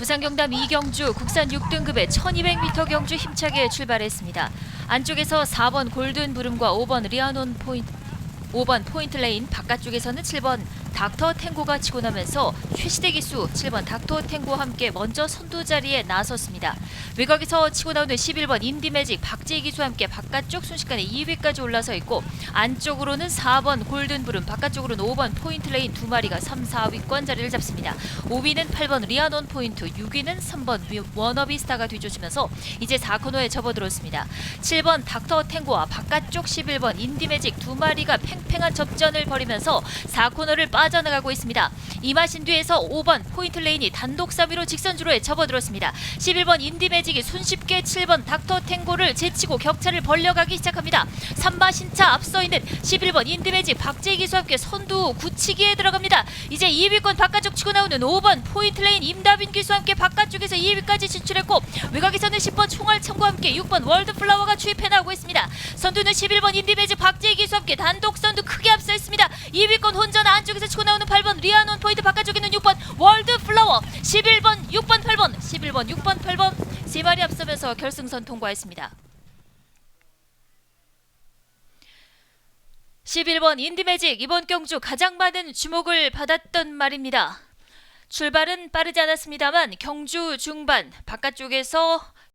부산 경남 이경주 국산 6등급의 1200m 경주 힘차게 출발했습니다. 안쪽에서 4번 골든 부름과 5번 리아논 포인트 5번 포인트 레인 바깥쪽에서는 7번 닥터 탱고가 치고 나면서 최시대 기수 7번 닥터 탱고와 함께 먼저 선두 자리에 나섰습니다. 외곽에서 치고 나오는 11번 인디매직 박재희 기수와 함께 바깥쪽 순식간에 2위까지 올라서 있고 안쪽으로는 4번 골든 부름 바깥쪽으로는 5번 포인트 레인 두 마리가 3, 4위권 자리를 잡습니다. 5위는 8번 리아논 포인트 6위는 3번 위- 워너비스타가 뒤쫓으면서 이제 4코너에 접어들었습니다. 7번 닥터 탱고와 바깥쪽 11번 인디매직 두 마리가 팽팽한 접전을 벌이면서 4코너를 빠져나가고 있습니다. 이마신 뒤에서 5번 포인트 레인이 단독 3위로 직선주로에 접어들었습니다. 11번 인디매직 이 손쉽게 7번 닥터 탱고를 제치고 격차를 벌려가기 시작합니다. 3마신차 앞서 있는 11번 인디매직 박재희 기수와 함께 선두 굳히기에 들어갑니다. 이제 2위권 바깥쪽 치고 나오는 5번 포인트 레인 임다빈 기수와 함께 바깥쪽에서 2위까지 진출했고 외곽에서는 10번 총알 청과 함께 6번 월드 플라워가 추입해 나오고 있습니다. 선두는 11번 인디매직 박재희 기수와 함께 단독 선두 크게 앞서 있습니다. 2위권 혼자는 안쪽에서 치고 나오는 8번 리아논 포인트 바깥쪽에는 6번 월드 플라워 11번 6번 8번 11번 6번 8번 세 마리 앞서면서 결승선 통과했습니다. 11번 인디매직 이번 경주 가장 많은 주목을 받았던 말입니다. 출발은 빠르지 않았습니다만 경주 중반 바깥쪽에서